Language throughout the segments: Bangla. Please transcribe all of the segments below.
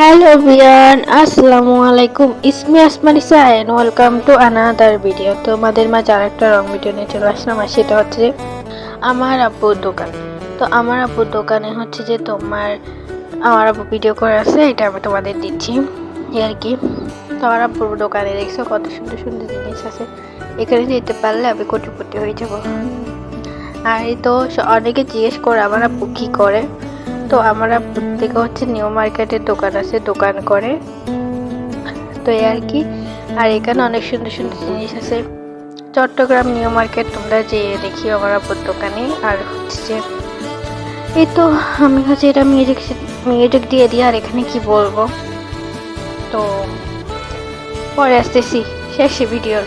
হ্যালো ভিয়ান আসসালামু আলাইকুম ইসমি Asmanisa and welcome to another video তোমাদের মাঝে আরেকটা রং ভিডিও নিয়ে চলে আসলাম, আর সেটা হচ্ছে আমার আব্বুর দোকান। তো আমার আব্বুর দোকানে হচ্ছে যে তোমার, আমার আব্বু ভিডিও করে আছে এটা আমি তোমাদের দিচ্ছি আর কি। তো আমার আব্বুর দোকানে দেখছ কত সুন্দর সুন্দর জিনিস আছে। এখানে যেতে পারলে আমি কোটিপতি হয়ে যাব। আর এই তো অনেকে জিজ্ঞেস করে, আমার আব্বু কী করে? তো আমার থেকে হচ্ছে নিউ মার্কেটের দোকান আছে, দোকান করে। তো এই আর কি। আর এখানে অনেক সুন্দর সুন্দর জিনিস আছে। চট্টগ্রাম নিউ মার্কেট, তোমরা যে দেখি আমার আব্বুর দোকানে। আর হচ্ছে এই তো আমি হচ্ছে এটা মিউজিক মিউজিক দিয়ে দিই, আর এখানে কি বলব? তো, পরে আসতেছি, শেষে ভিডিওর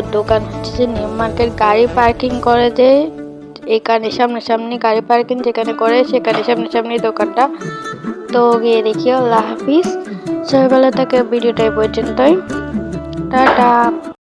দোকান হচ্ছে যে নিউ মার্কেট গাড়ি পার্কিং করে যে এখানে সামনে সামনে গাড়ি পার্কিং যেখানে করে সেখানে সামনে সামনে দোকানটা। তো গিয়ে দেখি, আল্লাহ হাফিজ। ভালো থাকে ভিডিওটাই পর্যন্তই। টাটা।